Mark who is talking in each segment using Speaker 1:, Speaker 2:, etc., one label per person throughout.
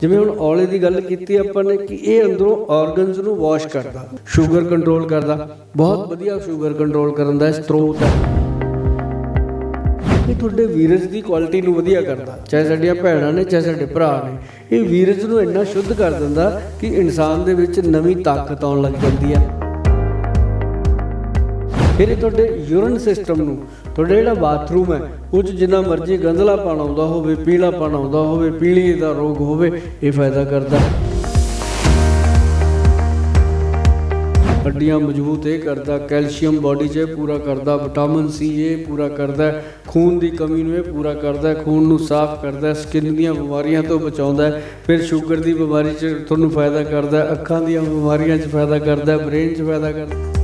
Speaker 1: ਜਿਵੇਂ ਹੁਣ ਔਲੇ ਦੀ ਗੱਲ ਕੀਤੀ ਆਪਾਂ ਨੇ ਕਿ ਇਹ ਅੰਦਰੋਂ ਆਰਗਨਸ ਨੂੰ ਵਾਸ਼ ਕਰਦਾ ਸ਼ੂਗਰ ਕੰਟਰੋਲ ਕਰਦਾ, ਬਹੁਤ ਵਧੀਆ ਸ਼ੂਗਰ ਕੰਟਰੋਲ ਕਰਨ ਦਾ ਸਰੋਤ ਹੈ। ਇਹ ਤੁਹਾਡੇ ਵੀਰਜ ਦੀ ਕੁਆਲਿਟੀ ਨੂੰ ਵਧੀਆ ਕਰਦਾ, ਚਾਹੇ ਸਾਡੀਆਂ ਭੈਣਾਂ ਨੇ, ਚਾਹੇ ਸਾਡੇ ਭਰਾ ਨੇ। ਇਹ ਵੀਰਜ ਨੂੰ ਇੰਨਾ ਸ਼ੁੱਧ ਕਰ ਦਿੰਦਾ ਕਿ ਇਨਸਾਨ ਦੇ ਵਿੱਚ ਨਵੀਂ ਤਾਕਤ ਆਉਣ ਲੱਗ ਜਾਂਦੀ ਹੈ। ਫਿਰ ਇਹ ਤੁਹਾਡੇ ਯੂਰਨ ਸਿਸਟਮ ਨੂੰ, ਤੁਹਾਡਾ ਜਿਹੜਾ ਬਾਥਰੂਮ ਹੈ, ਉਹ 'ਚ ਜਿੰਨਾ ਮਰਜ਼ੀ ਗੰਦਲਾ ਪਾਣਾ ਆਉਂਦਾ ਹੋਵੇ ਪੀਲਾ ਪਾਣਾ ਆਉਂਦਾ ਹੋਵੇ, ਪੀਲੀ ਦਾ ਰੋਗ ਹੋਵੇ, ਇਹ ਫਾਇਦਾ ਕਰਦਾ। ਹੱਡੀਆਂ ਮਜ਼ਬੂਤ ਇਹ ਕਰਦਾ, ਕੈਲਸ਼ੀਅਮ ਬਾਡੀ 'ਚ ਇਹ ਪੂਰਾ ਕਰਦਾ ਵਿਟਾਮਿਨ ਸੀ ਇਹ ਪੂਰਾ ਕਰਦਾ, ਖੂਨ ਦੀ ਕਮੀ ਨੂੰ ਇਹ ਪੂਰਾ ਕਰਦਾ, ਖੂਨ ਨੂੰ ਸਾਫ਼ ਕਰਦਾ ਸਕਿਨ ਦੀਆਂ ਬਿਮਾਰੀਆਂ ਤੋਂ ਬਚਾਉਂਦਾ, ਫਿਰ ਸ਼ੂਗਰ ਦੀ ਬਿਮਾਰੀ 'ਚ ਤੁਹਾਨੂੰ ਫਾਇਦਾ ਕਰਦਾ, ਅੱਖਾਂ ਦੀਆਂ ਬਿਮਾਰੀਆਂ 'ਚ ਫਾਇਦਾ ਕਰਦਾ ਬ੍ਰੇਨ 'ਚ ਫਾਇਦਾ ਕਰਦਾ।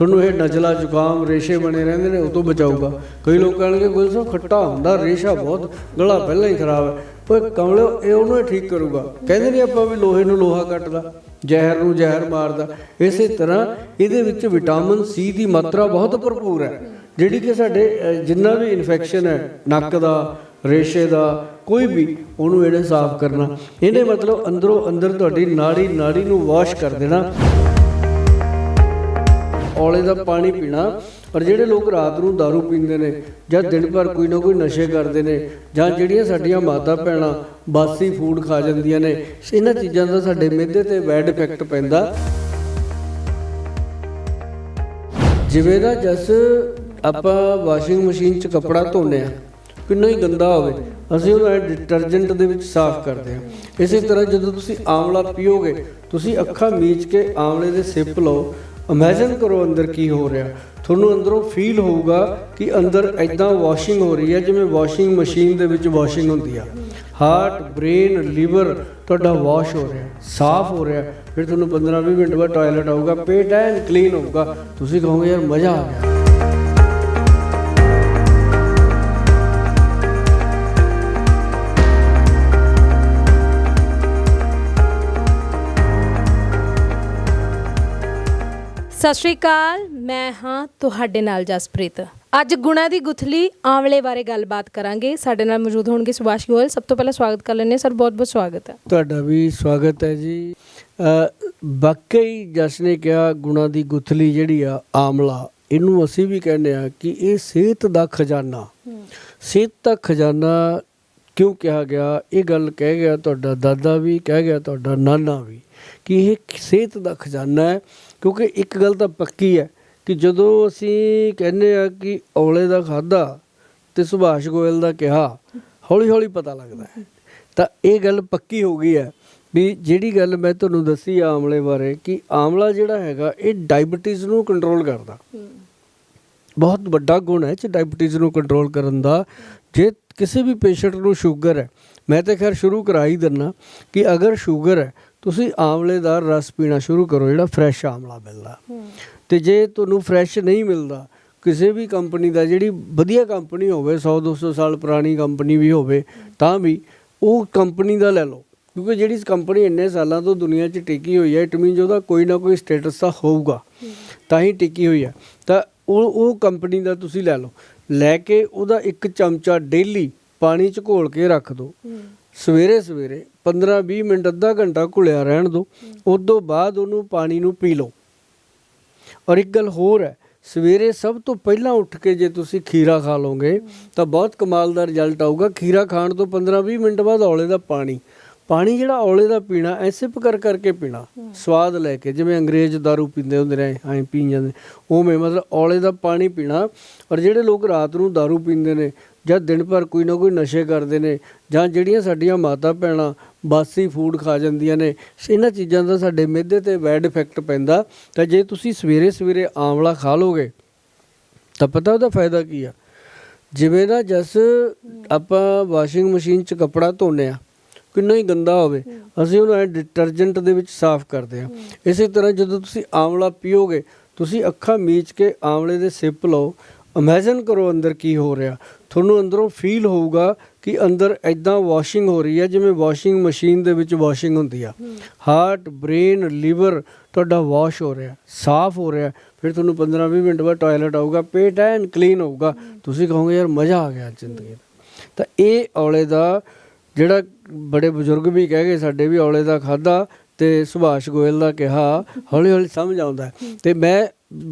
Speaker 1: ਤੁਹਾਨੂੰ ਇਹ ਨਜ਼ਲਾ ਜ਼ੁਕਾਮ, ਰੇਸ਼ੇ ਬਣੇ ਰਹਿੰਦੇ ਨੇ, ਉਹ ਤੋਂ ਬਚਾਊਗਾ। ਕਈ ਲੋਕ ਕਹਿਣਗੇ ਗੁਲ ਸਾਹਿਬ, ਖੱਟਾ ਹੁੰਦਾ, ਰੇਸ਼ਾ ਬਹੁਤ, ਗਲਾ ਪਹਿਲਾਂ ਹੀ ਖਰਾਬ ਹੈ। ਓਏ ਕਮਲਿਓ, ਇਹ ਉਹਨੂੰ ਹੀ ਠੀਕ ਕਰੂਗਾ। ਕਹਿੰਦੇ ਨੇ ਆਪਾਂ ਵੀ ਲੋਹੇ ਨੂੰ ਲੋਹਾ ਕੱਟਦਾ, ਜ਼ਹਿਰ ਨੂੰ ਜ਼ਹਿਰ ਮਾਰਦਾ। ਇਸੇ ਤਰ੍ਹਾਂ ਇਹਦੇ ਵਿੱਚ ਵਿਟਾਮਿਨ ਸੀ ਦੀ ਮਾਤਰਾ ਬਹੁਤ ਭਰਪੂਰ ਹੈ। ਜਿਹੜੀ ਕਿ ਸਾਡੇ ਜਿੰਨਾ ਵੀ ਇਨਫੈਕਸ਼ਨ ਹੈ, ਨੱਕ ਦਾ, ਰੇਸ਼ੇ ਦਾ, ਕੋਈ ਵੀ, ਉਹਨੂੰ ਇਹਨੇ ਸਾਫ਼ ਕਰਨਾ। ਇਹਨੇ ਮਤਲਬ ਅੰਦਰੋਂ ਅੰਦਰ ਤੁਹਾਡੀ ਨਾੜੀ ਨਾੜੀ ਨੂੰ ਵਾਸ਼ ਕਰ ਦੇਣਾ। ਔਲੇ ਦਾ ਪਾਣੀ ਪੀਣਾ, ਪਰ ਜਿਹੜੇ ਲੋਕ ਰਾਤ ਨੂੰ दारू ਪੀਂਦੇ ਨੇ ਜਾਂ ਦਿਨ ਭਰ ਕੋਈ ਨਾ ਕੋਈ ਨਸ਼ੇ ਕਰਦੇ ਨੇ ਜਾਂ ਜਿਹੜੀਆਂ ਸਾਡੀਆਂ ਮਾਤਾ ਭੈਣਾਂ ਬਾਸੀ ਫੂਡ ਖਾ ਜਾਂਦੀਆਂ ਨੇ, ਇਹਨਾਂ ਚੀਜ਼ਾਂ ਦਾ ਸਾਡੇ ਮਿਹਦੇ ਤੇ ਬੈਡ ਇਫੈਕਟ ਪੈਂਦਾ। ਜਿਵੇਂ ਦਾ ਜਸ ਆਪਾਂ ਵਾਸ਼ਿੰਗ ਮਸ਼ੀਨ 'ਚ ਕੱਪੜਾ ਧੋਨੇ ਆ, ਕਿੰਨਾ ਹੀ ਗੰਦਾ ਹੋਵੇ, ਅਸੀਂ ਉਹਨੂੰ ਡਿਟਰਜੈਂਟ ਦੇ ਵਿੱਚ ਸਾਫ਼ ਕਰਦੇ ਹਾਂ। ਇਸੇ ਤਰ੍ਹਾਂ ਜਦੋਂ ਤੁਸੀਂ ਆਮਲਾ ਪੀਓਗੇ, ਤੁਸੀਂ ਅੱਖਾਂ ਮੀਚ ਕੇ ਆਮਲੇ ਦੇ ਸਿਪ ਲਓ ਇਮੇਜਿਨ ਕਰੋ ਅੰਦਰ ਕੀ ਹੋ ਰਿਹਾ। ਤੁਹਾਨੂੰ ਅੰਦਰੋਂ ਫੀਲ ਹੋਊਗਾ ਕਿ ਅੰਦਰ ਐਦਾਂ ਵਾਸ਼ਿੰਗ ਹੋ ਰਹੀ ਹੈ, ਜਿਵੇਂ ਵਾਸ਼ਿੰਗ ਮਸ਼ੀਨ ਦੇ ਵਿੱਚ ਵਾਸ਼ਿੰਗ ਹੁੰਦੀ ਆ। ਹਾਰਟ ਬ੍ਰੇਨ ਲੀਵਰ ਤੁਹਾਡਾ ਵਾਸ਼ ਹੋ ਰਿਹਾ, ਸਾਫ਼ ਹੋ ਰਿਹਾ। ਫਿਰ ਤੁਹਾਨੂੰ 15-20 ਮਿੰਟ ਬਾਅਦ ਟਾਇਲਟ ਆਊਗਾ, ਪੇਟ ਐਨ ਕਲੀਨ ਹੋਊਗਾ। ਤੁਸੀਂ ਕਹੋਗੇ, ਯਾਰ, ਮਜ਼ਾ ਆ ਗਿਆ।
Speaker 2: ਸਤਿ ਸ਼੍ਰੀ ਅਕਾਲ ਮੈਂ ਹਾਂ ਤੁਹਾਡੇ ਨਾਲ ਜਸਪ੍ਰੀਤ। ਅੱਜ ਗੁਣਾ ਦੀ ਗੁਥਲੀ ਆਂਵਲੇ ਬਾਰੇ ਗੱਲਬਾਤ ਕਰਾਂਗੇ। ਸਾਡੇ ਨਾਲ ਮੌਜੂਦ ਹੋਣਗੇ ਸੁਭਾਸ਼ ਗੋਇਲ। ਸਭ ਤੋਂ ਪਹਿਲਾਂ ਸਵਾਗਤ ਕਰ ਲੈਂਦੇ ਹਾਂ। ਸਰ ਬਹੁਤ ਬਹੁਤ ਸਵਾਗਤ ਹੈ।
Speaker 1: ਤੁਹਾਡਾ ਵੀ ਸਵਾਗਤ ਹੈ ਜੀ। ਅ, ਵਾਕਈ ਜਸ ਨੇ ਕਿਹਾ ਗੁਣਾ ਦੀ ਗੁਥਲੀ ਜਿਹੜੀ ਆ ਆਮਲਾ ਇਹਨੂੰ ਅਸੀਂ ਵੀ ਕਹਿੰਦੇ ਆ ਕਿ ਇਹ ਸਿਹਤ ਦਾ ਖਜ਼ਾਨਾ। ਸਿਹਤ ਦਾ ਖਜ਼ਾਨਾ ਕਿਉਂ ਕਿਹਾ ਗਿਆ? ਇਹ ਗੱਲ ਕਹਿ ਗਿਆ ਤੁਹਾਡਾ ਦਾਦਾ ਵੀ ਕਹਿ ਗਿਆ ਤੁਹਾਡਾ ਨਾਨਾ ਵੀ ਕਿ ਇਹ ਸਿਹਤ ਦਾ ਖਜ਼ਾਨਾ ਹੈ। ਕਿਉਂਕਿ ਇੱਕ ਗੱਲ ਤਾਂ ਪੱਕੀ ਹੈ ਕਿ ਜਦੋਂ ਅਸੀਂ ਕਹਿੰਦੇ ਆ ਕਿ ਔਲੇ ਦਾ ਖਾਦਾ ਤੇ ਸੁਭਾਸ਼ ਗੋਇਲ ਦਾ ਕਿਹਾ ਹੌਲੀ ਹੌਲੀ ਪਤਾ ਲੱਗਦਾ ਹੈ। ਤਾਂ ਇਹ ਗੱਲ ਪੱਕੀ ਹੋ ਗਈ ਹੈ ਵੀ ਜਿਹੜੀ ਗੱਲ ਮੈਂ ਤੁਹਾਨੂੰ ਦੱਸੀ ਆਮਲੇ ਬਾਰੇ ਕਿ ਆਮਲਾ ਜਿਹੜਾ ਹੈਗਾ, ਇਹ ਡਾਇਬੀਟੀਜ਼ ਨੂੰ ਕੰਟਰੋਲ ਕਰਦਾ। ਬਹੁਤ ਵੱਡਾ ਗੁਣ ਹੈ ਚ ਡਾਇਬੀਟੀਜ਼ ਨੂੰ ਕੰਟਰੋਲ ਕਰਨ ਦਾ। ਜੇ ਕਿਸੇ ਵੀ ਪੇਸ਼ੈਂਟ ਨੂੰ ਸ਼ੂਗਰ ਹੈ, ਮੈਂ ਤਾਂ ਖੈਰ ਸ਼ੁਰੂ ਕਰਾ ਹੀ ਦਿੰਨਾ ਕਿ ਅਗਰ ਸ਼ੂਗਰ ਹੈ ਤੁਸੀਂ ਆਮਲੇ ਦਾ ਰਸ ਪੀਣਾ ਸ਼ੁਰੂ ਕਰੋ, ਜਿਹੜਾ ਫਰੈਸ਼ ਆਮਲਾ ਮਿਲਦਾ। ਤੇ ਜੇ ਤੁਹਾਨੂੰ ਫਰੈਸ਼ ਨਹੀਂ ਮਿਲਦਾ, ਕਿਸੇ ਵੀ ਕੰਪਨੀ ਦਾ, ਜਿਹੜੀ ਵਧੀਆ ਕੰਪਨੀ ਹੋਵੇ 100 200 ਸਾਲ ਪੁਰਾਣੀ ਕੰਪਨੀ ਵੀ ਹੋਵੇ, ਤਾਂ ਵੀ ਉਹ ਕੰਪਨੀ ਦਾ ਲੈ ਲਓ। ਕਿਉਂਕਿ ਜਿਹੜੀ ਕੰਪਨੀ ਇੰਨੇ ਸਾਲਾਂ ਤੋਂ ਦੁਨੀਆ 'ਚ ਟਿਕੀ ਹੋਈ ਹੈ ਇਟ ਮੀਨਸ ਉਹਦਾ ਕੋਈ ਨਾ ਕੋਈ ਸਟੇਟਸ ਤਾਂ ਹੋਊਗਾ। ਤਾਂ ਹੀ ਟਿਕੀ ਹੋਈ ਹੈ। ਤਾਂ ਉਹ ਉਹ ਕੰਪਨੀ ਦਾ ਤੁਸੀਂ ਲੈ ਲਓ। ਲੈ ਕੇ ਉਹਦਾ ਇੱਕ ਚਮਚਾ ਡੇਲੀ ਪਾਣੀ 'ਚ ਘੋਲ ਕੇ ਰੱਖ ਦਿਓ ਸਵੇਰੇ ਸਵੇਰੇ 15-20 ਮਿੰਟ ਅੱਧਾ ਘੰਟਾ ਘੁਲਿਆ ਰਹਿਣ ਦਿਓ ਉਸ ਤੋਂ ਬਾਅਦ ਉਹਨੂੰ ਪਾਣੀ ਨੂੰ ਪੀ ਲਓ ਔਰ ਇੱਕ ਗੱਲ ਹੋਰ ਹੈ ਸਵੇਰੇ ਸਭ ਤੋਂ ਪਹਿਲਾਂ ਉੱਠ ਕੇ ਜੇ ਤੁਸੀਂ ਖੀਰਾ ਖਾ ਲਓਗੇ ਤਾਂ ਬਹੁਤ ਕਮਾਲ ਦਾ ਰਿਜ਼ਲਟ ਆਊਗਾ ਖੀਰਾ ਖਾਣ ਤੋਂ 15-20 ਮਿੰਟ ਬਾਅਦ ਔਲੇ ਦਾ ਪਾਣੀ ਪਾਣੀ ਜਿਹੜਾ ਔਲੇ ਦਾ ਪੀਣਾ ਐ ਸਿਪ ਕਰ ਕਰਕੇ ਪੀਣਾ ਸਵਾਦ ਲੈ ਕੇ ਜਿਵੇਂ ਅੰਗਰੇਜ਼ दारू ਪੀਂਦੇ ਹੁੰਦੇ ਨੇ ਐਂ ਪੀ ਜਾਂਦੇ ਉਵੇਂ ਮਤਲਬ ਔਲੇ ਦਾ ਪਾਣੀ ਪੀਣਾ ਔਰ ਜਿਹੜੇ ਲੋਕ ਰਾਤ ਨੂੰ दारू ਪੀਂਦੇ ਨੇ ਜਾਂ ਦਿਨ ਭਰ ਕੋਈ ਨਾ ਕੋਈ ਨਸ਼ੇ ਕਰਦੇ ਨੇ ਜਾਂ ਜਿਹੜੀਆਂ ਸਾਡੀਆਂ ਮਾਤਾ ਭੈਣਾਂ ਬਾਸੀ ਫੂਡ ਖਾ ਜਾਂਦੀਆਂ ਨੇ, ਇਹਨਾਂ ਚੀਜ਼ਾਂ ਦਾ ਸਾਡੇ ਮਿਹਦੇ ਤੇ ਬੈਡ ਇਫੈਕਟ ਪੈਂਦਾ। ਤਾਂ ਜੇ ਤੁਸੀਂ ਸਵੇਰੇ ਸਵੇਰੇ ਆਂਵਲਾ ਖਾ ਲੋਗੇ, ਤਾਂ ਪਤਾ ਉਹਦਾ ਫਾਇਦਾ ਕੀ ਆ? ਜਿਵੇਂ ਨਾ ਜਸ ਆਪਾਂ ਵਾਸ਼ਿੰਗ ਮਸ਼ੀਨ 'ਚ ਕੱਪੜਾ ਧੋਨੇ ਆ, ਕਿੰਨਾ ਹੀ ਗੰਦਾ ਹੋਵੇ, ਅਸੀਂ ਉਹਨੂੰ ਡਿਟਰਜੈਂਟ ਦੇ ਵਿੱਚ ਸਾਫ਼ ਕਰਦੇ ਹਾਂ ਇਸੇ ਤਰ੍ਹਾਂ ਜਦੋਂ ਤੁਸੀਂ ਆਮਲਾ ਪੀਓਗੇ, ਤੁਸੀਂ ਅੱਖਾਂ ਮੀਚ ਕੇ ਆਂਵਲੇ ਦੇ ਸਿਪ ਲਓ ਇਮੇਜਿਨ ਕਰੋ ਅੰਦਰ ਕੀ ਹੋ ਰਿਹਾ। ਤੁਹਾਨੂੰ ਅੰਦਰੋਂ ਫੀਲ ਹੋਊਗਾ ਕਿ ਅੰਦਰ ਐਦਾਂ ਵਾਸ਼ਿੰਗ ਹੋ ਰਹੀ ਹੈ, ਜਿਵੇਂ ਵਾਸ਼ਿੰਗ ਮਸ਼ੀਨ ਦੇ ਵਿੱਚ ਵਾਸ਼ਿੰਗ ਹੁੰਦੀ ਆ। ਹਾਰਟ ਬ੍ਰੇਨ ਲੀਵਰ ਤੁਹਾਡਾ ਵਾਸ਼ ਹੋ ਰਿਹਾ, ਸਾਫ਼ ਹੋ ਰਿਹਾ। ਫਿਰ ਤੁਹਾਨੂੰ 15-20 ਮਿੰਟ ਬਾਅਦ ਟਾਇਲਟ ਆਊਗਾ, ਪੇਟ ਐਨ ਕਲੀਨ ਹੋਊਗਾ। ਤੁਸੀਂ ਕਹੋਗੇ, ਯਾਰ ਮਜ਼ਾ ਆ ਗਿਆ ਜ਼ਿੰਦਗੀ ਦਾ। ਤਾਂ ਇਹ ਔਲੇ ਦਾ ਜਿਹੜਾ ਬੜੇ ਬਜ਼ੁਰਗ ਵੀ ਕਹਿ ਗਏ, ਸਾਡੇ ਵੀ ਔਲੇ ਦਾ ਖਾਦਾ ਤੇ ਸੁਭਾਸ਼ ਗੋਇਲ ਦਾ ਕਿਹਾ ਹੌਲੀ ਹੌਲੀ ਸਮਝ ਆਉਂਦਾ। ਤੇ ਮੈਂ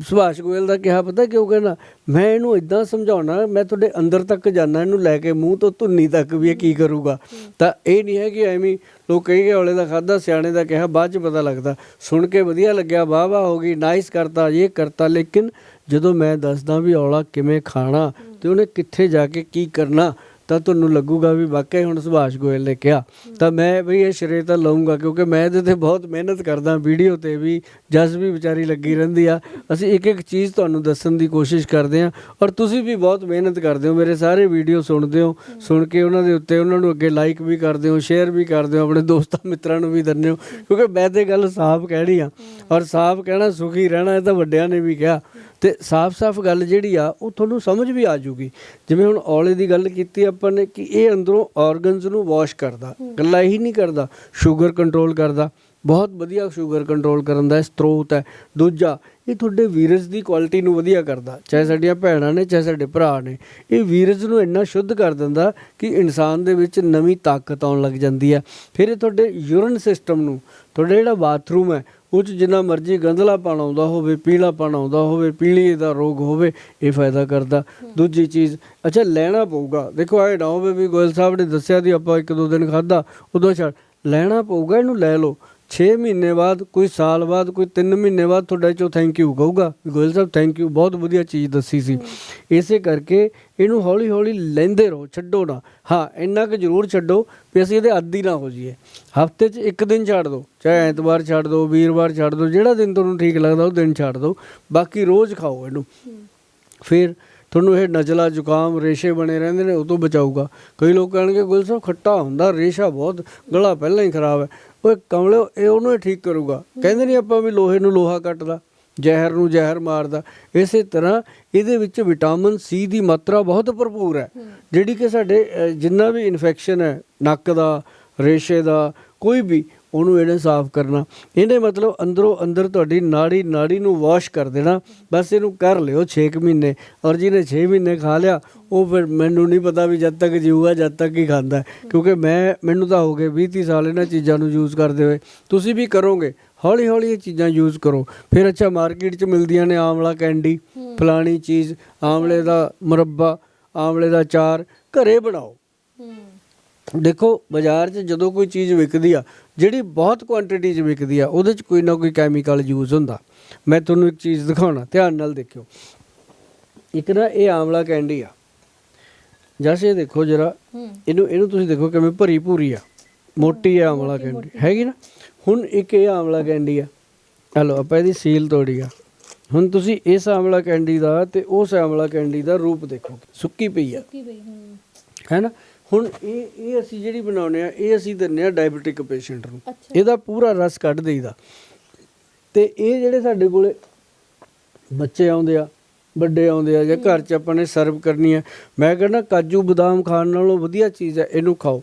Speaker 1: ਸੁਭਾਸ਼ ਗੋਇਲ ਦਾ ਕਿਹਾ ਪਤਾ ਕਿਉਂ ਕਹਿੰਦਾ? ਮੈਂ ਇਹਨੂੰ ਇਦਾਂ ਸਮਝਾਉਣਾ ਮੈਂ ਤੁਹਾਡੇ ਅੰਦਰ ਤੱਕ ਜਾਣਾ ਇਹਨੂੰ ਲੈ ਕੇ ਮੂੰਹ ਤੋਂ ਧੁੰਨੀ ਤੱਕ ਵੀ ਇਹ ਕੀ ਕਰੂਗਾ। ਤਾਂ ਇਹ ਨਹੀਂ ਹੈ ਕਿ ਐਵੇਂ ਲੋਕ ਕਹੇਗੇ ਔਲੇ ਦਾ ਖਾਦਾ ਸਿਆਣੇ ਦਾ ਕਿਹਾ ਬਾਅਦ ਚ ਪਤਾ ਲੱਗਦਾ। ਸੁਣ ਕੇ ਵਧੀਆ ਲੱਗਿਆ ਵਾਹ ਵਾਹ ਹੋ ਗਈ ਨਾਈਸ ਕਰਤਾ ਇਹ ਕਰਤਾ। ਲੇਕਿਨ ਜਦੋਂ ਮੈਂ ਦੱਸਦਾ ਵੀ ਔਲਾ ਕਿਵੇਂ ਖਾਣਾ ਤੇ ਉਹਨੇ ਕਿੱਥੇ ਜਾ ਕੇ ਕੀ ਕਰਨਾ ਤਾਂ ਤੁਹਾਨੂੰ ਲੱਗੂਗਾ ਵੀ ਵਾਕਈ ਹੁਣ ਸੁਭਾਸ਼ ਗੋਇਲ ਨੇ ਕਿਹਾ। ਤਾਂ ਮੈਂ ਵੀ ਇਹ ਸ਼ਰੇ ਤਾਂ ਲਵਾਂਗਾ ਕਿਉਂਕਿ ਮੈਂ ਇਹਦੇ ਤੇ ਬਹੁਤ ਮਿਹਨਤ ਕਰਦਾ, ਵੀਡੀਓ ਤੇ ਵੀ, ਜਸ ਵੀ ਵਿਚਾਰੀ ਲੱਗੀ ਰਹਿੰਦੀ ਆ। ਅਸੀਂ ਇੱਕ ਇੱਕ ਚੀਜ਼ ਤੁਹਾਨੂੰ ਦੱਸਣ ਦੀ ਕੋਸ਼ਿਸ਼ ਕਰਦੇ ਆ ਔਰ ਤੁਸੀਂ ਵੀ ਬਹੁਤ ਮਿਹਨਤ ਕਰਦੇ ਹੋ, ਮੇਰੇ ਸਾਰੇ ਵੀਡੀਓ ਸੁਣਦੇ ਹੋ, ਸੁਣ ਕੇ ਉਹਨਾਂ ਦੇ ਉੱਤੇ ਉਹਨਾਂ ਨੂੰ ਅੱਗੇ ਲਾਈਕ ਵੀ ਕਰਦੇ ਹੋ ਸ਼ੇਅਰ ਵੀ ਕਰਦੇ ਹੋ, ਆਪਣੇ ਦੋਸਤਾਂ ਮਿੱਤਰਾਂ ਨੂੰ ਵੀ ਦਿੰਦੇ ਹੋ, ਕਿਉਂਕਿ ਮੈਂ ਤੇ ਗੱਲ ਸਾਫ਼ ਕਹਿਣੀ ਆ। ਔਰ ਸਾਫ਼ ਕਹਿਣਾ, ਸੁਖੀ ਰਹਿਣਾ, ਇਹ ਤਾਂ ਵੱਡਿਆਂ ਨੇ ਵੀ ਕਿਹਾ। ਤੇ ਸਾਫ਼-ਸਾਫ਼ ਗੱਲ ਜਿਹੜੀ ਆ ਉਹ ਤੁਹਾਨੂੰ ਸਮਝ ਵੀ ਆ ਜੂਗੀ। ਜਿਵੇਂ ਹੁਣ ਔਲੇ ਦੀ ਗੱਲ ਕੀਤੀ ਆਪਾਂ ਨੇ ਕਿ ਇਹ ਅੰਦਰੋਂ ਆਰਗਨਸ ਨੂੰ ਵਾਸ਼ ਕਰਦਾ ਗੱਲਾਂ ਹੀ ਨਹੀਂ ਕਰਦਾ ਸ਼ੂਗਰ ਕੰਟਰੋਲ ਕਰਦਾ। ਬਹੁਤ ਵਧੀਆ ਸ਼ੂਗਰ ਕੰਟਰੋਲ ਕਰਨ ਦਾ ਇਹ ਸਰੋਤ ਹੈ। ਦੂਜਾ ਇਹ ਤੁਹਾਡੇ ਵੀਰਜ ਦੀ ਕੁਆਲਿਟੀ ਨੂੰ ਵਧੀਆ ਕਰਦਾ ਚਾਹੇ ਸਾਡੀਆਂ ਭੈਣਾਂ ਨੇ ਚਾਹੇ ਸਾਡੇ ਭਰਾ ਨੇ। ਇਹ ਵੀਰਜ ਨੂੰ ਇੰਨਾ ਸ਼ੁੱਧ ਕਰ ਦਿੰਦਾ ਕਿ ਇਨਸਾਨ ਦੇ ਵਿੱਚ ਨਵੀਂ ਤਾਕਤ ਆਉਣ ਲੱਗ ਜਾਂਦੀ ਹੈ। ਫਿਰ ਇਹ ਤੁਹਾਡੇ ਯੂਰਿਨ ਸਿਸਟਮ ਨੂੰ ਤੁਹਾਡਾ ਜਿਹੜਾ ਬਾਥਰੂਮ ਹੈ ਉਹ 'ਚ ਜਿੰਨਾ ਮਰਜ਼ੀ ਗੰਧਲਾਪਣ ਆਉਂਦਾ ਹੋਵੇ ਪੀਲਾ ਆਉਂਦਾ ਹੋਵੇ ਪੀਲੀਏ ਦਾ ਰੋਗ ਹੋਵੇ, ਇਹ ਫਾਇਦਾ ਕਰਦਾ। ਦੂਜੀ ਚੀਜ਼, ਅੱਛਾ, ਲੈਣਾ ਪਊਗਾ। ਦੇਖੋ, ਆਏ ਨਾ ਹੋਵੇ ਵੀ ਗੋਇਲ ਸਾਹਿਬ ਨੇ ਦੱਸਿਆ ਦੀ ਆਪਾਂ ਇੱਕ ਦੋ ਦਿਨ ਖਾਦਾ ਉਦੋਂ ਛੱਡ। ਲੈਣਾ ਪਊਗਾ, ਇਹਨੂੰ ਲੈ ਲਓ। 6 ਮਹੀਨੇ ਬਾਅਦ ਕੋਈ ਸਾਲ ਬਾਅਦ ਕੋਈ 3 ਮਹੀਨੇ ਬਾਅਦ ਤੁਹਾਡੇ ਚੋਂ ਥੈਂਕ ਯੂ ਕਹੂਗਾ। ਵੀ ਗੋਇਲ ਸਾਹਿਬ ਥੈਂਕ ਯੂ ਬਹੁਤ ਵਧੀਆ ਚੀਜ਼ ਦੱਸੀ ਸੀ। ਇਸੇ ਕਰਕੇ ਇਹਨੂੰ ਹੌਲੀ ਹੌਲੀ ਲੈਂਦੇ ਰਹੋ ਛੱਡੋ ਨਾ। ਹਾਂ ਇੰਨਾ ਕੁ ਜ਼ਰੂਰ ਛੱਡੋ ਵੀ ਅਸੀਂ ਇਹਦੇ ਆਦੀ ਨਾ ਹੋ ਜਾਈਏ। ਹਫ਼ਤੇ 'ਚ ਇੱਕ ਦਿਨ ਛੱਡ ਦਿਓ ਚਾਹੇ ਐਤਵਾਰ ਛੱਡ ਦਿਓ ਵੀਰਵਾਰ ਛੱਡ ਦਿਓ ਜਿਹੜਾ ਦਿਨ ਤੁਹਾਨੂੰ ਠੀਕ ਲੱਗਦਾ ਉਹ ਦਿਨ ਛੱਡ ਦਿਓ ਬਾਕੀ ਰੋਜ਼ ਖਾਓ ਇਹਨੂੰ। ਫਿਰ ਤੁਹਾਨੂੰ ਇਹ ਨਜ਼ਲਾ ਜ਼ੁਕਾਮ ਰੇਸ਼ੇ ਬਣੇ ਰਹਿੰਦੇ ਨੇ, ਉਹ ਤੋਂ ਬਚਾਊਗਾ। ਕਈ ਲੋਕ ਕਹਿਣਗੇ ਗੁਲ ਸਾਹਿਬ, ਖੱਟਾ ਹੁੰਦਾ, ਰੇਸ਼ਾ ਬਹੁਤ, ਗਲਾ ਪਹਿਲਾਂ ਹੀ ਖਰਾਬ ਹੈ। ਓਏ ਕਮਲਿਓ, ਇਹ ਉਹਨੂੰ ਹੀ ਠੀਕ ਕਰੂਗਾ। ਕਹਿੰਦੇ ਨਹੀਂ ਆਪਾਂ ਵੀ ਲੋਹੇ ਨੂੰ ਲੋਹਾ ਕੱਟਦਾ, ਜ਼ਹਿਰ ਨੂੰ ਜ਼ਹਿਰ ਮਾਰਦਾ। ਇਸੇ ਤਰ੍ਹਾਂ ਇਹਦੇ ਵਿੱਚ ਵਿਟਾਮਿਨ ਸੀ ਦੀ ਮਾਤਰਾ ਬਹੁਤ ਭਰਪੂਰ ਹੈ। ਜਿਹੜੀ ਕਿ ਸਾਡੇ ਜਿੰਨਾ ਵੀ ਇਨਫੈਕਸ਼ਨ ਹੈ, ਨੱਕ ਦਾ, ਰੇਸ਼ੇ ਦਾ, ਕੋਈ ਵੀ ਉਹਨੂੰ ਇਹਨੇ ਸਾਫ਼ ਕਰਨਾ। ਇਹਨੇ ਮਤਲਬ ਅੰਦਰੋਂ ਅੰਦਰ ਤੁਹਾਡੀ ਨਾੜੀ ਨਾੜੀ ਨੂੰ ਵਾਸ਼ ਕਰ ਦੇਣਾ। ਬਸ ਇਹਨੂੰ ਕਰ ਲਿਓ 6 ਮਹੀਨੇ। ਔਰ ਜਿਹਨੇ 6 ਮਹੀਨੇ ਖਾ ਲਿਆ ਉਹ ਫਿਰ ਮੈਨੂੰ ਨਹੀਂ ਪਤਾ ਵੀ ਜਦ ਤੱਕ ਜੀਊਗਾ ਜਦ ਤੱਕ ਹੀ ਖਾਂਦਾ। ਕਿਉਂਕਿ ਮੈਂ ਮੈਨੂੰ ਤਾਂ ਹੋ ਗਏ 20 30 ਸਾਲ ਇਹਨਾਂ ਚੀਜ਼ਾਂ ਨੂੰ ਯੂਜ਼ ਕਰਦੇ ਹੋਏ। ਤੁਸੀਂ ਵੀ ਕਰੋਗੇ। ਹੌਲੀ ਹੌਲੀ ਇਹ ਚੀਜ਼ਾਂ ਯੂਜ਼ ਕਰੋ। ਫਿਰ ਅੱਛਾ ਮਾਰਕੀਟ 'ਚ ਮਿਲਦੀਆਂ ਨੇ ਆਮਲਾ ਕੈਂਡੀ ਫਲਾਣੀ ਚੀਜ਼ ਆਮਲੇ ਦਾ ਮੁਰੱਬਾ ਆਮਲੇ ਦਾ ਚਾਰ ਘਰੇ ਬਣਾਓ। ਦੇਖੋ ਬਾਜ਼ਾਰ 'ਚ ਜਦੋਂ ਕੋਈ ਚੀਜ਼ ਵਿਕਦੀ ਆ ਜਿਹੜੀ ਬਹੁਤ ਕੁਆਂਟੀਟੀ 'ਚ ਵਿਕਦੀ ਆ ਉਹਦੇ 'ਚ ਕੋਈ ਨਾ ਕੋਈ ਕੈਮੀਕਲ ਯੂਜ਼ ਹੁੰਦਾ। ਮੈਂ ਤੁਹਾਨੂੰ ਇੱਕ ਚੀਜ਼ ਦਿਖਾਉਣਾ ਧਿਆਨ ਨਾਲ ਦੇਖਿਓ। ਇੱਕ ਨਾ ਇਹ ਆਮਲਾ ਕੈਂਡੀ ਆ। ਜਸ ਇਹ ਦੇਖੋ ਜਰਾ ਇਹਨੂੰ ਇਹਨੂੰ ਤੁਸੀਂ ਦੇਖੋ ਕਿਵੇਂ ਭਰੀ ਭੂਰੀ ਆ। ਮੋਟੀ ਆ ਆਮਲਾ ਕੈਂਡੀ ਹੈਗੀ ਨਾ? ਹੁਣ ਇੱਕ ਇਹ ਆਮਲਾ ਕੈਂਡੀ ਆ। ਹਲੋ ਆਪਾਂ ਇਹਦੀ ਸੀਲ ਤੋੜੀ ਆ। ਹੁਣ ਤੁਸੀਂ ਇਸ ਆਮਲਾ ਕੈਂਡੀ ਦਾ ਤੇ ਉਸ ਆਮਲਾ ਕੈਂਡੀ ਦਾ ਰੂਪ ਦੇਖੋ ਸੁੱਕੀ ਪਈ ਆ। ਹੈ। ਨਾ? ਹੁਣ ਇਹ ਇਹ ਅਸੀਂ ਜਿਹੜੀ ਬਣਾਉਨੇ ਆ ਇਹ ਅਸੀਂ ਦਿੰਨੇ ਆ ਡਾਇਬੀਟਿਕ ਪੇਸ਼ੈਂਟ ਨੂੰ। ਇਹਦਾ ਪੂਰਾ ਰਸ ਕੱਢ ਦੇਈਦਾ। ਤੇ ਇਹ ਜਿਹੜੇ ਸਾਡੇ ਕੋਲੇ ਬੱਚੇ ਆਉਂਦੇ ਆ ਵੱਡੇ ਆਉਂਦੇ ਆ ਜਾਂ ਘਰ 'ਚ ਆਪਾਂ ਨੇ ਸਰਵ ਕਰਨੀ ਆ ਮੈਂ ਕਹਿੰਦਾ ਕਾਜੂ ਬਦਾਮ ਖਾਣ ਨਾਲੋਂ ਵਧੀਆ ਚੀਜ਼ ਹੈ ਇਹਨੂੰ ਖਾਓ।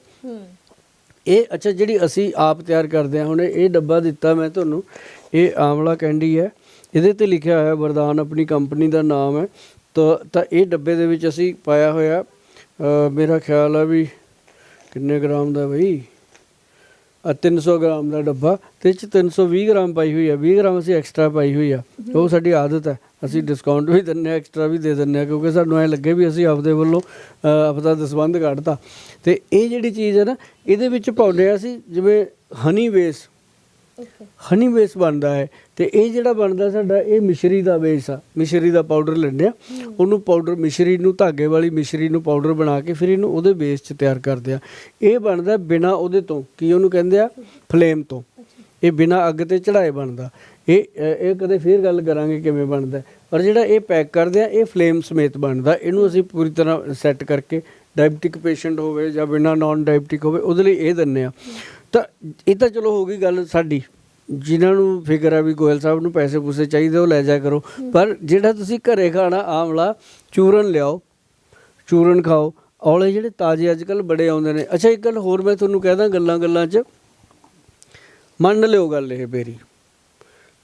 Speaker 1: ਇਹ ਅੱਛਾ ਜਿਹੜੀ ਅਸੀਂ ਆਪ ਤਿਆਰ ਕਰਦੇ ਆ ਹੁਣ ਇਹ ਡੱਬਾ ਦਿੱਤਾ ਮੈਂ ਤੁਹਾਨੂੰ ਇਹ ਆਮਲਾ ਕੈਂਡੀ ਹੈ। ਇਹਦੇ ਤੇ ਲਿਖਿਆ ਹੋਇਆ ਵਰਦਾਨ ਆਪਣੀ ਕੰਪਨੀ ਦਾ ਨਾਮ ਹੈ। ਤਾਂ ਤਾਂ ਇਹ ਡੱਬੇ ਦੇ ਵਿੱਚ ਅਸੀਂ ਪਾਇਆ ਹੋਇਆ ਮੇਰਾ ਖਿਆਲ ਆ ਵੀ ਕਿੰਨੇ ਗ੍ਰਾਮ ਦਾ ਬਈ? ਆ 300 ਗ੍ਰਾਮ ਦਾ ਡੱਬਾ। ਤੇ ਇਹ ਚ 320 ਗ੍ਰਾਮ ਪਾਈ ਹੋਈ ਆ। 20 ਗ੍ਰਾਮ ਅਸੀਂ ਐਕਸਟਰਾ ਪਾਈ ਹੋਈ ਆ। ਉਹ ਸਾਡੀ ਆਦਤ ਹੈ। ਅਸੀਂ ਡਿਸਕਾਊਂਟ ਵੀ ਦਿੰਨੇ ਆ, ਐਕਸਟਰਾ ਵੀ ਦੇ ਦਿੰਨੇ ਆ, ਕਿਉਂਕਿ ਸਾਨੂੰ ਐ ਲੱਗੇ ਵੀ ਅਸੀਂ ਆਪਦੇ ਵੱਲੋਂ ਆਪਦਾ ਦਸਵੰਧ ਕੱਢਤਾ। ਤੇ ਇਹ ਜਿਹੜੀ ਚੀਜ਼ ਹੈ ਨਾ, ਇਹਦੇ ਵਿੱਚ ਪਾਉਂਦੇ ਆ ਅਸੀਂ ਜਿਵੇਂ ਹਨੀ ਬੇਸ ਹਨੀ ਬੇਸ ਬਣਦਾ ਹੈ ਤੇ ਇਹ ਜਿਹੜਾ ਬਣਦਾ ਸਾਡਾ ਇਹ ਮਿਸ਼ਰੀ ਦਾ ਬੇਸ ਆ। ਮਿਸ਼ਰੀ ਦਾ ਪਾਊਡਰ ਲੈਂਦੇ ਆ। ਉਹਨੂੰ ਪਾਊਡਰ ਮਿਸ਼ਰੀ ਨੂੰ ਧਾਗੇ ਵਾਲੀ ਮਿਸ਼ਰੀ ਨੂੰ ਪਾਊਡਰ ਬਣਾ ਕੇ ਫਿਰ ਇਹਨੂੰ ਉਹਦੇ ਬੇਸ 'ਚ ਤਿਆਰ ਕਰਦੇ ਆ। ਇਹ ਬਣਦਾ ਬਿਨਾ ਉਹਦੇ ਤੋਂ ਕੀ ਉਹਨੂੰ ਕਹਿੰਦੇ ਆ? ਫਲੇਮ ਤੋਂ। ਇਹ ਬਿਨਾ ਅੱਗ ਤੇ ਚੜਾਏ ਬਣਦਾ। ਇਹ ਇਹ ਕਦੇ ਫੇਰ ਗੱਲ ਕਰਾਂਗੇ ਕਿਵੇਂ ਬਣਦਾ। ਪਰ ਜਿਹੜਾ ਇਹ ਪੈਕ ਕਰਦੇ ਆ ਇਹ ਫਲੇਮ ਸਮੇਤ ਬਣਦਾ। ਇਹਨੂੰ ਅਸੀਂ ਪੂਰੀ ਤਰ੍ਹਾਂ ਸੈੱਟ ਕਰਕੇ ਡਾਇਬਟਿਕ ਪੇਸ਼ੈਂਟ ਹੋਵੇ ਜਾਂ ਬਿਨਾ ਨਾਨ ਡਾਇਬਟਿਕ ਹੋਵੇ ਉਹਦੇ ਲਈ ਇਹ ਦਿੰਨੇ ਆ। ਤਾਂ ਇਹ ਤਾਂ ਚਲੋ ਹੋ ਗਈ ਗੱਲ ਸਾਡੀ। ਜਿਨ੍ਹਾਂ ਨੂੰ ਫਿਕਰ ਆ ਵੀ ਗੋਇਲ ਸਾਹਿਬ ਨੂੰ ਪੈਸੇ ਪੂਸੇ ਚਾਹੀਦੇ, ਉਹ ਲੈ ਜਾ ਕਰੋ। ਪਰ ਜਿਹੜਾ ਤੁਸੀਂ ਘਰੇ ਖਾਣਾ ਆਮਲਾ ਚੂਰਨ ਲਿਆਓ, ਚੂਰਨ ਖਾਓ, ਔਲੇ ਜਿਹੜੇ ਤਾਜ਼ੇ ਅੱਜ ਕੱਲ ਬੜੇ ਆਉਂਦੇ ਨੇ। ਅੱਛਾ, ਇੱਕ ਗੱਲ ਹੋਰ ਮੈਂ ਤੁਹਾਨੂੰ ਕਹਿਦਾ ਗੱਲਾਂ ਗੱਲਾਂ 'ਚ। ਮੰਨ ਲਿਓ ਗੱਲ ਇਹ ਬੇਰੀ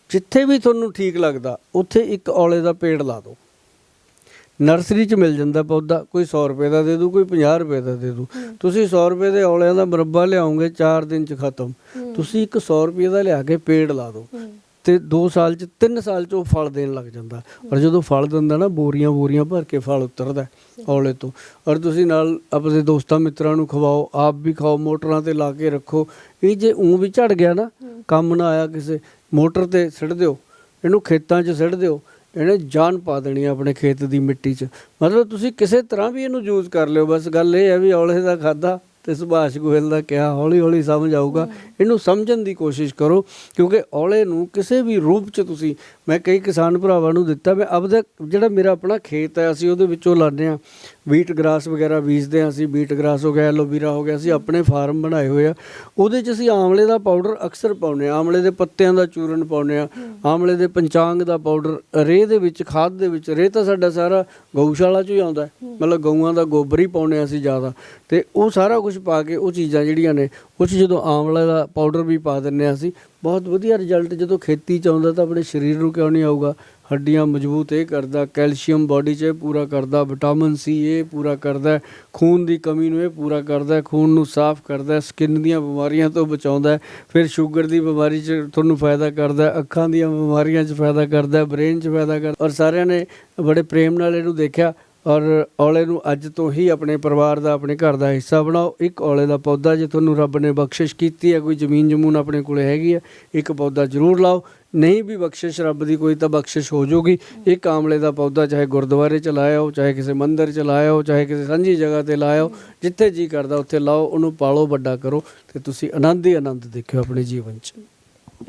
Speaker 1: ਜਿੱਥੇ ਵੀ ਤੁਹਾਨੂੰ ਠੀਕ ਲੱਗਦਾ, ਉੱਥੇ ਇੱਕ ਔਲੇ ਦਾ ਪੇੜ ਲਾ ਦਿਓ। ਨਰਸਰੀ 'ਚ ਮਿਲ ਜਾਂਦਾ ਪੌਦਾ ਕੋਈ 100 ਰੁਪਏ ਦਾ ਦੇ ਦੂ ਕੋਈ 50 ਰੁਪਏ ਦਾ ਦੇ ਦੂ। ਤੁਸੀਂ 100 ਰੁਪਏ ਦੇ ਔਲਿਆਂ ਦਾ ਮੁਰੱਬਾ ਲਿਆਓਗੇ 4 ਦਿਨ 'ਚ ਖਤਮ। ਤੁਸੀਂ ਇੱਕ 100 ਰੁਪਏ ਦਾ ਲਿਆ ਕੇ ਪੇੜ ਲਾ ਦਿਓ ਤੇ 2 ਸਾਲ 'ਚ 3 ਸਾਲ 'ਚ ਉਹ ਫਲ ਦੇਣ ਲੱਗ ਜਾਂਦਾ। ਪਰ ਜਦੋਂ ਫਲ ਦਿੰਦਾ ਨਾ ਬੋਰੀਆਂ ਬੋਰੀਆਂ ਭਰ ਕੇ ਫਲ ਉਤਰਦਾ ਔਲੇ ਤੋਂ। ਔਰ ਤੁਸੀਂ ਨਾਲ ਆਪਣੇ ਦੋਸਤਾਂ ਮਿੱਤਰਾਂ ਨੂੰ ਖਵਾਓ ਆਪ ਵੀ ਖਾਓ ਮੋਟਰਾਂ ਤੇ ਲਾ ਕੇ ਰੱਖੋ। ਇਹ ਜੇ ਉਂ ਵੀ ਝੜ ਗਿਆ ਨਾ ਕੰਮ ਨਾ ਆਇਆ ਕਿਸੇ ਮੋਟਰ ਤੇ ਸਿੱਟ ਦਿਓ ਇਹਨੂੰ ਖੇਤਾਂ 'ਚ ਸਿੱਟ ਦਿਓ। ਇਹਨੇ ਜਾਨ ਪਾ ਦੇਣੀ ਆਪਣੇ ਖੇਤ ਦੀ ਮਿੱਟੀ 'ਚ। ਮਤਲਬ ਤੁਸੀਂ ਕਿਸੇ ਤਰ੍ਹਾਂ ਵੀ ਇਹਨੂੰ ਯੂਜ਼ ਕਰ ਲਿਓ। ਬਸ ਗੱਲ ਇਹ ਹੈ ਵੀ ਔਲੇ ਦਾ ਖਾਦਾ ਤੇ ਸੁਭਾਸ਼ ਗੋਇਲ ਦਾ ਕਿਹਾ ਹੌਲੀ ਹੌਲੀ ਸਮਝ ਆਊਗਾ। ਇਹਨੂੰ ਸਮਝਣ ਦੀ ਕੋਸ਼ਿਸ਼ ਕਰੋ, ਕਿਉਂਕਿ ਔਲੇ ਨੂੰ ਕਿਸੇ ਵੀ ਰੂਪ 'ਚ ਤੁਸੀਂ, ਮੈਂ ਕਈ ਕਿਸਾਨ ਭਰਾਵਾਂ ਨੂੰ ਦਿੱਤਾ, ਮੈਂ ਆਪਦਾ ਜਿਹੜਾ ਮੇਰਾ ਆਪਣਾ ਖੇਤ ਹੈ, ਅਸੀਂ ਉਹਦੇ ਵਿੱਚੋਂ ਲਾਉਂਦੇ ਆ ਵੀਟ ਗ੍ਰਾਸ ਵਗੈਰਾ ਬੀਜਦੇ ਹਾਂ ਅਸੀਂ ਵੀਟ ਗ੍ਰਾਸ ਹੋ ਗਿਆ, ਐਲੋਵੀਰਾ ਹੋ ਗਿਆ, ਅਸੀਂ ਆਪਣੇ ਫਾਰਮ ਬਣਾਏ ਹੋਏ ਆ। ਉਹਦੇ 'ਚ ਅਸੀਂ ਆਮਲੇ ਦਾ ਪਾਊਡਰ ਅਕਸਰ ਪਾਉਂਦੇ ਆ ਆਮਲੇ ਦੇ ਪੱਤਿਆਂ ਦਾ ਚੂਰਨ ਪਾਉਂਦੇ ਆ ਆਮਲੇ ਦੇ ਪੰਚਾਂਗ ਦਾ ਪਾਊਡਰ ਰੇਹ ਦੇ ਵਿੱਚ, ਖਾਦ ਦੇ ਵਿੱਚ, ਰੇਹ ਤਾਂ ਸਾਡਾ ਸਾਰਾ ਗਊਸ਼ਾਲਾ 'ਚੋਂ ਹੀ ਆਉਂਦਾ ਮਤਲਬ ਗਊਆਂ ਦਾ ਗੋਬਰ ਹੀ ਪਾਉਂਦੇ ਹਾਂ ਅਸੀਂ ਜ਼ਿਆਦਾ। ਤੇ ਉਹ ਸਾਰਾ ਕੁਝ ਪਾ ਕੇ ਉਹ ਚੀਜ਼ਾਂ ਜਿਹੜੀਆਂ ਨੇ, ਉਹ 'ਚ ਜਦੋਂ ਆਮਲੇ ਦਾ ਪਾਊਡਰ ਵੀ ਪਾ ਦਿੰਨੇ ਆ ਅਸੀਂ, ਬਹੁਤ ਵਧੀਆ ਰਿਜ਼ਲਟ ਜਦੋਂ ਖੇਤੀ 'ਚ ਆਉਂਦਾ ਤਾਂ ਆਪਣੇ ਸਰੀਰ ਨੂੰ ਕਿਉਂ ਨਹੀਂ ਆਊਗਾ? ਹੱਡੀਆਂ ਮਜ਼ਬੂਤ ਇਹ ਕਰਦਾ, ਕੈਲਸ਼ੀਅਮ ਬਾਡੀ 'ਚ ਇਹ ਪੂਰਾ ਕਰਦਾ ਵਿਟਾਮਿਨ ਸੀ ਇਹ ਪੂਰਾ ਕਰਦਾ, ਖੂਨ ਦੀ ਕਮੀ ਨੂੰ ਇਹ ਪੂਰਾ ਕਰਦਾ, ਖੂਨ ਨੂੰ ਸਾਫ਼ ਕਰਦਾ ਸਕਿਨ ਦੀਆਂ ਬਿਮਾਰੀਆਂ ਤੋਂ ਬਚਾਉਂਦਾ, ਫਿਰ ਸ਼ੂਗਰ ਦੀ ਬਿਮਾਰੀ 'ਚ ਤੁਹਾਨੂੰ ਫਾਇਦਾ ਕਰਦਾ, ਅੱਖਾਂ ਦੀਆਂ ਬਿਮਾਰੀਆਂ 'ਚ ਫਾਇਦਾ ਕਰਦਾ ਬ੍ਰੇਨ 'ਚ ਫਾਇਦਾ ਕਰਦਾ ਔਰ ਸਾਰਿਆਂ ਨੇ ਬੜੇ ਪ੍ਰੇਮ ਨਾਲ ਇਹਨੂੰ ਦੇਖਿਆ ਔਰ ਔਲੇ ਨੂੰ ਅੱਜ ਤੋਂ ਹੀ ਆਪਣੇ ਪਰਿਵਾਰ ਦਾ, ਆਪਣੇ ਘਰ ਦਾ ਹਿੱਸਾ ਬਣਾਓ, ਇੱਕ ਔਲੇ ਦਾ ਪੌਦਾ ਜੇ ਤੁਹਾਨੂੰ ਰੱਬ ਨੇ ਬਖਸ਼ਿਸ਼ ਕੀਤੀ ਹੈ, ਕੋਈ ਜ਼ਮੀਨ ਜਮੂਨ ਆਪਣੇ ਕੋਲੇ ਹੈਗੀ ਹੈ, ਇੱਕ ਪੌਦਾ ਜ਼ਰੂਰ ਲਾਓ ਨਹੀਂ ਵੀ ਬਖਸ਼ਿਸ਼, ਰੱਬ ਦੀ ਕੋਈ ਤਾਂ ਬਖਸ਼ਿਸ਼ ਹੋ ਜਾਊਗੀ। ਇੱਕ ਆਮਲੇ ਦਾ ਪੌਦਾ ਚਾਹੇ ਗੁਰਦੁਆਰੇ ਚ ਲਾਇਓ, ਚਾਹੇ ਕਿਸੇ ਮੰਦਿਰ ਚ ਲਾਇਆ ਹੋ ਚਾਹੇ ਕਿਸੇ ਸਾਂਝੀ ਜਗ੍ਹਾ ਤੇ ਲਾਇਓ, ਜਿੱਥੇ ਜੀ ਕਰਦਾ ਉੱਥੇ ਲਾਓ, ਉਹਨੂੰ ਪਾਲੋ, ਵੱਡਾ ਕਰੋ ਤੇ ਤੁਸੀਂ ਆਨੰਦ ਹੀ ਆਨੰਦ ਦੇਖਿਓ ਆਪਣੇ ਜੀਵਨ ਚ।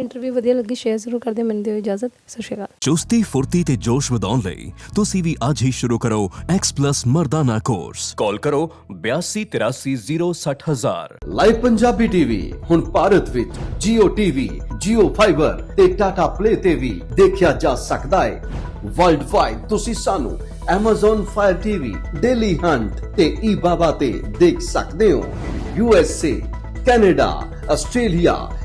Speaker 2: ਇੰਟਰਵਿਊ ਵਧੀਆ ਲੱਗੀ ਸ਼ੇਅਰ ਜ਼ਰੂਰ ਕਰਦੇ ਮੈਨੂੰ ਦਿਓ ਇਜਾਜ਼ਤ। ਸਤਿ ਸ਼੍ਰੀ ਅਕਾਲ।
Speaker 3: ਚੁਸਤੀ ਫੁਰਤੀ ਤੇ ਜੋਸ਼ ਵਧਾਉਣ ਲਈ ਤੁਸੀਂ ਵੀ ਅੱਜ ਹੀ ਸ਼ੁਰੂ ਕਰੋ X+ ਮਰਦਾਨਾ ਕੋਰਸ ਕਾਲ ਕਰੋ 8283060000
Speaker 4: ਲਾਈਵ ਪੰਜਾਬੀ ਟੀਵੀ ਹੁਣ ਭਾਰਤ ਵਿੱਚ Jio TV, Jio Fiber ਤੇ Tata Play ਤੇ ਵੀ ਦੇਖਿਆ ਜਾ ਸਕਦਾ ਹੈ। ਵਰਲਡ ਵਾਈਡ ਤੁਸੀਂ ਸਾਨੂੰ Amazon Fire TV, Daily Hunt ਤੇ eBaba ਤੇ ਦੇਖ ਸਕਦੇ ਹੋ। USA, Canada, Australia,